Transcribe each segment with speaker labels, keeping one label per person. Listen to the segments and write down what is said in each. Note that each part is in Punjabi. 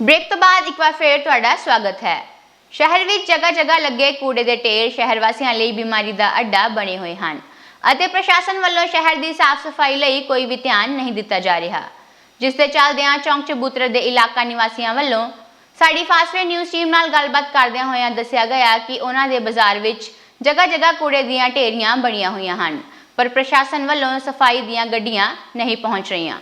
Speaker 1: ਬ੍ਰੇਕ ਤੋਂ ਬਾਅਦ ਇੱਕ ਵਾਰ ਫੇਰ ਤੁਹਾਡਾ ਸਵਾਗਤ ਹੈ। ਸ਼ਹਿਰ ਵਿੱਚ ਜਗ੍ਹਾ ਜਗ੍ਹਾ ਲੱਗੇ ਕੂੜੇ ਦੇ ਢੇਰ ਸ਼ਹਿਰ ਵਾਸੀਆਂ ਲਈ ਬਿਮਾਰੀ ਦਾ ਅੱਡਾ ਬਣੇ ਹੋਏ ਹਨ ਅਤੇ ਪ੍ਰਸ਼ਾਸਨ ਵੱਲੋਂ ਸ਼ਹਿਰ ਦੀ ਸਾਫ਼ ਸਫ਼ਾਈ ਲਈ ਕੋਈ ਵੀ ਧਿਆਨ ਨਹੀਂ ਦਿੱਤਾ ਜਾ ਰਿਹਾ। ਜਿਸ ਦੇ ਚੱਲਦਿਆਂ ਚੌਂਕ ਚਬੂਤਰ ਦੇ ਇਲਾਕਾ ਨਿਵਾਸੀਆਂ ਵੱਲੋਂ ਸਾਡੀ ਫਾਸਟਵੇ ਨਿਊਜ਼ ਟੀਮ ਨਾਲ ਗੱਲਬਾਤ ਕਰਦਿਆਂ ਹੋਇਆਂ ਦੱਸਿਆ ਗਿਆ ਕਿ ਉਹਨਾਂ ਦੇ ਬਾਜ਼ਾਰ ਵਿੱਚ ਜਗ੍ਹਾ ਜਗ੍ਹਾ ਕੂੜੇ ਦੀਆਂ ਢੇਰੀਆਂ ਬਣੀਆਂ ਹੋਈਆਂ ਹਨ, ਪਰ ਪ੍ਰਸ਼ਾਸਨ ਵੱਲੋਂ ਸਫ਼ਾਈ ਦੀਆਂ ਗੱਡੀਆਂ ਨਹੀਂ ਪਹੁੰਚ ਰਹੀਆਂ।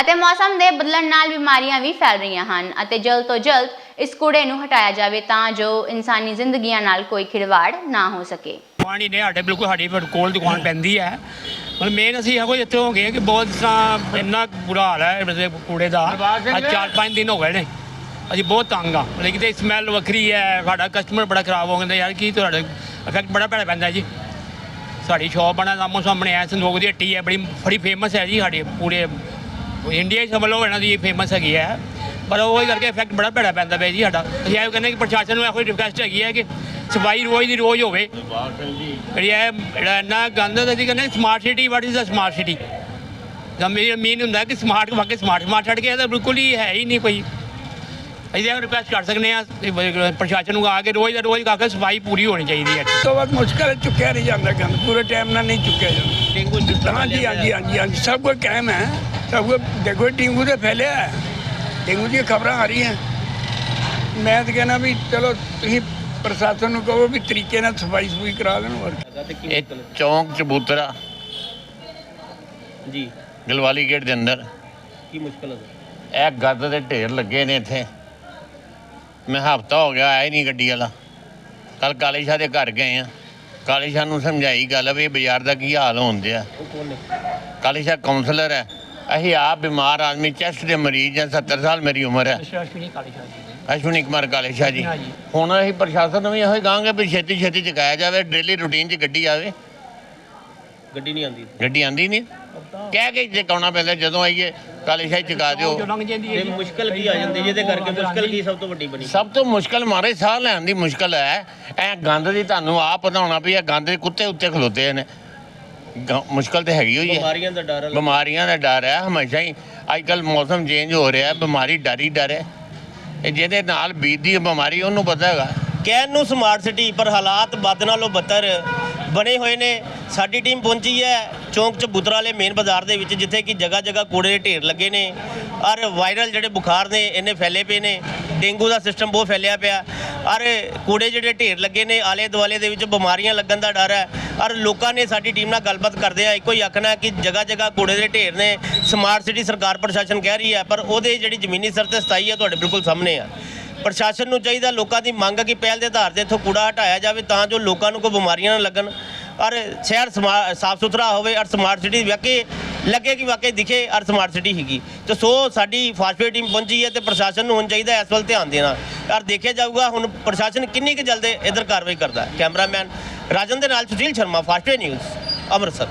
Speaker 1: ਅਤੇ ਮੌਸਮ ਦੇ ਬਦਲਣ ਨਾਲ ਬਿਮਾਰੀਆਂ ਵੀ ਫੈਲ ਰਹੀਆਂ ਹਨ ਅਤੇ ਜਲਦ ਤੋਂ ਜਲਦ ਇਸ ਕੂੜੇ ਨੂੰ ਹਟਾਇਆ ਜਾਵੇ ਤਾਂ ਜੋ ਇਨਸਾਨੀ ਜ਼ਿੰਦਗੀਆਂ ਨਾਲ ਕੋਈ ਖਿਲਵਾੜ ਨਾ ਹੋ ਸਕੇ।
Speaker 2: ਪਾਣੀ ਨੇ ਸਾਡੇ ਬਿਲਕੁਲ ਸਾਡੀ ਫਿਰ ਕੋਲ ਦੁਕਾਨ ਪੈਂਦੀ ਹੈ। ਮਤਲਬ ਮੇਨ ਅਸੀਂ ਇਹੋ ਇੱਥੇ ਹੋ ਗਏ ਕਿ ਬਹੁਤ ਤਰ੍ਹਾਂ ਇੰਨਾ ਬੁਰਾ ਹਾਲ ਹੈ ਮਤਲਬ ਕੂੜੇ ਦਾ। ਅੱਜ ਚਾਰ ਪੰਜ ਦਿਨ ਹੋ ਗਏ ਨੇ। ਅਸੀਂ ਬਹੁਤ ਤੰਗ ਆ। ਮਤਲਬ ਕਿ ਸਮੈਲ ਵੱਖਰੀ ਹੈ ਸਾਡਾ ਕਸਟਮਰ ਬੜਾ ਖਰਾਬ ਹੋ ਜਾਂਦਾ ਯਾਰ ਕੀ ਤੁਹਾਡਾ ਇਫੈਕਟ ਬੜਾ ਭੈੜਾ ਪੈਂਦਾ ਜੀ। ਸਾਡੀ ਸ਼ਾਪ ਬਣਾ ਸਾਹਮੋ ਸਾਹਮਣੇ ਹੈ ਸੰਦੋਗ ਦੀ ਹੱਟੀ ਹੈ ਬੜੀ ਬੜੀ ਫੇਮਸ ਹੈ ਜੀ ਸਾਡੇ ਪੂਰੇ ਇੰਡੀਆ 'ਚ ਸਮਝ ਲਓ ਇਹਨਾਂ ਦੀ ਫੇਮਸ ਹੈਗੀ ਹੈ। ਪਰ ਉਹ ਹੀ ਕਰਕੇ ਇਫੈਕਟ ਬੜਾ ਭੈੜਾ ਪੈਂਦਾ ਪਿਆ ਜੀ ਸਾਡਾ। ਅਸੀਂ ਇਹ ਕਹਿੰਦੇ ਕਿ ਪ੍ਰਸ਼ਾਸਨ ਨੂੰ ਇਹੋ ਹੀ ਰਿਕੁਐਸਟ ਹੈਗੀ ਹੈ ਕਿ ਸਫ਼ਾਈ ਰੋਜ਼ ਦੀ ਰੋਜ਼ ਹੋਵੇ। ਜਿਹੜੀ ਇਹ ਜਿਹੜਾ ਇੰਨਾ ਗੰਦ ਹੈ ਅਸੀਂ ਕਹਿੰਦੇ smart city what is the smart city ਮੇਰਾ ਮੀਨ ਹੁੰਦਾ ਕਿ ਸਮਾਰਟ ਵਾਕੇ ਸਮਾਰਟ ਸਮਾਰਟ ਛੱਡ ਕੇ ਇਹ ਤਾਂ ਬਿਲਕੁਲ ਹੀ ਹੈ ਹੀ ਨਹੀਂ ਕੋਈ। ਅਸੀਂ ਇਹ ਰਿਕੁਐਸਟ ਕਰ ਸਕਦੇ ਹਾਂ ਬ- ਪ੍ਰਸ਼ਾਸਨ ਨੂੰ ਆ ਕੇ ਰੋਜ਼ ਦਾ ਰੋਜ਼ ਕਾ ਕੇ ਸਫ਼ਾਈ ਪੂਰੀ ਹੋਣੀ ਚਾਹੀਦੀ ਹੈ।
Speaker 3: ਤੋਂ ਬਾਅਦ ਮੁਸ਼ਕਲ ਹੈ, ਚੁੱਕਿਆ ਨਹੀਂ ਜਾਂਦਾ ਗੰਦ। ਪੂਰੇ ਟਾਈਮ ਨਾਲ ਨਹੀਂ ਚੁੱਕਿਆ ਜਾਂਦਾ।
Speaker 2: ਡੇਂਗੂ
Speaker 3: ਹਾਂਜੀ ਹਾਂਜੀ ਹਾਂਜੀ ਹਾਂਜੀ ਸਭ ਕੁਝ ਕਾਇਮ ਹੈ। ਕੁਝ ਦੇਖੋ ਡੇਂਗੂ ਤੇ ਫੈਲਿਆ ਹੈ ਡੇਂਗੂ ਦੀਆਂ ਖਬਰਾਂ ਆ ਰਹੀਆਂ। ਮੈਂ ਤਾਂ ਕਹਿੰਦਾ ਵੀ ਚਲੋ ਤੁਸੀਂ ਪ੍ਰਸ਼ਾਸਨ ਨੂੰ ਕਹੋ ਵੀ ਤਰੀਕੇ ਨਾਲ ਸਫ਼ਾਈ ਸਫੂਈ ਕਰਾ ਦੇਣ ਹੋਰ।
Speaker 4: ਇਹ ਚੌਂਕ ਚਬੂਤਰਾ।
Speaker 5: ਜੀ।
Speaker 4: ਗਲਵਾਲੀ ਗੇਟ ਦੇ ਅੰਦਰ।
Speaker 5: ਕੀ ਮੁਸ਼ਕਲ ਹੈ
Speaker 4: ਇਹ ਗੱਦ ਦੇ ਢੇਰ ਲੱਗੇ ਨੇ ਇੱਥੇ। ਮੈਂ ਹਫਤਾ ਹੋ ਗਿਆ ਆਇਆ ਨਹੀਂ ਗੱਡੀ ਵਾਲਾ। ਕੱਲ ਕਾਲੇ ਸ਼ਾਹ ਦੇ ਘਰ ਗਏ ਆ। ਕਾਲੇ ਸ਼ਾਹ ਨੂੰ ਸਮਝਾਈ ਗੱਲ ਵੀ ਬਾਜ਼ਾਰ ਦਾ ਕੀ ਹਾਲ ਹੋਣ
Speaker 5: ਉਹ ਨੇ?
Speaker 4: ਕਾਲੇ ਸ਼ਾਹ ਕਾਉਂਸਲਰ ਹੈ। ਅਸੀਂ ਆਪ ਬਿਮਾਰ ਆਦਮੀ ਚੈਸਟ ਦੇ ਮਰੀਜ਼ ਆ 70 ਸਾਲ ਮੇਰੀ ਉਮਰ ਹੈ।
Speaker 2: ਅਸ਼ਵਨੀ ਕਾਲੀ ਸ਼ਾਹ
Speaker 4: ਅਸ਼ਵਨੀ ਕੁਮਾਰ ਕਾਲੇ ਸ਼ਾਹ ਜੀ।
Speaker 2: ਹਾਂਜੀ।
Speaker 4: ਹੁਣ ਅਸੀਂ ਪ੍ਰਸ਼ਾਸਨ ਨੂੰ ਵੀ ਇਹੋ ਹੀ ਕਹਾਂਗੇ ਵੀ ਛੇਤੀ ਛੇਤੀ ਚੁਕਾਇਆ ਜਾਵੇ ਡੇਲੀ ਰੂਟੀਨ 'ਚ ਗੱਡੀ ਆਵੇ।
Speaker 5: ਗੱਡੀ ਨਹੀਂ ਆਉਂਦੀ।
Speaker 4: ਗੱਡੀ ਆਂਦੀ ਨਹੀਂ। ਕਹਿ ਕੇ ਚਕਾਉਣਾ ਪੈਂਦਾ ਜਦੋਂ ਆਈਏ ਕਾਲੇ ਸ਼ਾਹ ਚੁਕਾ ਦਿਓ।
Speaker 2: ਜੋ ਲੰਘ ਜਾਂਦੀ ਹੈ
Speaker 5: ਤੇ ਮੁਸ਼ਕਲ ਕੀ ਆ ਜਾਂਦੀ ਜਿਹਦੇ ਕਰਕੇ ਮੁਸ਼ਕਲ ਕੀ ਸਭ ਤੋਂ ਵੱਡੀ ਬਣੀ।
Speaker 4: ਸਭ ਤੋਂ ਮੁਸ਼ਕਲ ਮਾਰੇ ਸਾਹ ਲੈਣ ਦੀ ਮੁਸ਼ਕਲ ਹੈ ਇਹ ਗੰਦ ਦੀ ਤੁਹਾਨੂੰ ਆਪ ਪਤਾ ਹੋਣਾ ਵੀ ਇਹ ਗੰਦ ਦੇ ਕੁੱਤੇ ਉੱਤੇ ਖਲੋਤੇ ਨੇ। ਗ- ਮੁਸ਼ਕਲ ਤੇ ਹੈਗੀ ਹੋਈ ਹੈ।
Speaker 5: ਬਿਮਾਰੀਆਂ ਦਾ ਡਰ ਹੈ
Speaker 4: ਬਿਮਾਰੀਆਂ ਦਾ ਡਰ ਹੈ ਹਮੇਸ਼ਾ ਹੀ। ਅੱਜ ਕੱਲ ਮੌਸਮ ਚੇਂਜ ਹੋ ਰਿਹਾ ਬਿਮਾਰੀ ਡਰ ਹੀ ਡਰ ਹੈ। ਇਹ ਜਿਹਦੇ ਨਾਲ ਬੀਤਦੀ ਹੈ ਬਿਮਾਰੀ ਉਹਨੂੰ ਪਤਾ ਹੈਗਾ।
Speaker 5: ਕਹਿਣ ਨੂੰ ਸਮਾਰਟ ਸਿਟੀ ਪਰ ਹਾਲਾਤ ਵੱਧ ਨਾਲੋਂ ਬੱਤਰ ਬਣੇ ਹੋਏ ਨੇ। ਸਾਡੀ ਟੀਮ ਪਹੁੰਚੀ ਹੈ ਚੌਂਕ ਚ ਬੁੱਤਰਾ ਵਾਲੇ ਮੇਨ ਬਾਜ਼ਾਰ ਦੇ ਵਿੱਚ ਜਿੱਥੇ ਕਿ ਜਗ੍ਹਾ ਜਗ੍ਹਾ ਕੂੜੇ ਦੇ ਢੇਰ ਲੱਗੇ ਨੇ। ਔਰ ਵਾਇਰਲ ਜਿਹੜੇ ਬੁਖਾਰ ਨੇ ਇਹਨੇ ਫੈਲੇ ਪਏ ਨੇ। ਡੇਂਗੂ ਦਾ ਸਿਸਟਮ ਬਹੁਤ ਫੈਲਿਆ ਪਿਆ। ਔਰ ਕੂੜੇ ਜਿਹੜੇ ਢੇਰ ਲੱਗੇ ਨੇ, ਆਲੇ ਦੁਆਲੇ ਦੇ ਵਿੱਚ ਬਿਮਾਰੀਆਂ ਲੱਗਣ ਦਾ ਡਰ ਹੈ। ਔਰ ਲੋਕਾਂ ਨੇ ਸਾਡੀ ਟੀਮ ਨਾਲ ਗੱਲਬਾਤ ਕਰਦੇ ਆ, ਇੱਕੋ ਹੀ ਆਖਣਾ ਕਿ ਜਗ੍ਹਾ ਜਗ੍ਹਾ ਕੂੜੇ ਦੇ ਢੇਰ ਨੇ। ਸਮਾਰਟ ਸਿਟੀ ਸਰਕਾਰ ਪ੍ਰਸ਼ਾਸਨ ਕਹਿ ਰਹੀ ਹੈ, ਪਰ ਉਹਦੇ ਜਿਹੜੀ ਜ਼ਮੀਨੀ ਸਰ ਤੇ ਸਥਾਈ ਹੈ, ਤੁਹਾਡੇ ਬਿਲਕੁਲ ਸਾਹਮਣੇ ਆ। ਪ੍ਰਸ਼ਾਸਨ ਨੂੰ ਚਾਹੀਦਾ ਲੋਕਾਂ ਦੀ ਮੰਗ ਹੈ ਕਿ ਪਹਿਲ ਦੇ ਆਧਾਰ ਤੇ ਇੱਥੋਂ ਕੂੜਾ ਹਟਾਇਆ ਜਾਵੇ, ਤਾਂ ਜੋ ਲੋਕਾਂ ਨੂੰ ਕੋਈ ਬਿਮਾਰੀਆਂ ਨਾ ਲੱਗਣ। ਔਰ ਸ਼ਹਿਰ ਸਾਫ਼ ਸੁਥਰਾ ਹੋਵੇ ਔਰ ਸਮਾਰਟ ਸਿਟੀ ਵਾਕਈ ਲੱਗੇ ਕਿ ਵਾਕਈ ਦਿਖੇ ਔਰ ਸਮਾਰਟ ਸਿਟੀ ਹੈਗੀ ਤੇ ਸੋ ਸਾਡੀ ਫਾਸਟਵੇਅਰ ਟੀਮ ਪਹੁੰਚੀ ਹੈ ਤੇ ਪ੍ਰਸ਼ਾਸਨ ਨੂੰ ਹੁਣ ਚਾਹੀਦਾ ਇਸ ਵੱਲ ਧਿਆਨ ਦੇਣਾ। ਔਰ ਦੇਖਿਆ ਜਾਊਗਾ, ਹੁਣ ਪ੍ਰਸ਼ਾਸਨ ਕਿੰਨੀ ਕੁ ਜਲਦੀ ਇਧਰ ਕਾਰਵਾਈ ਕਰਦਾ ਕੈਮਰਾਮੈਨ ਰਾਜਨ ਦੇ ਨਾਲ ਸੁਸ਼ੀਲ ਸ਼ਰਮਾ ਫਾਸਟਵੇਅਰ ਨਿਊਜ਼, ਅੰਮ੍ਰਿਤਸਰ।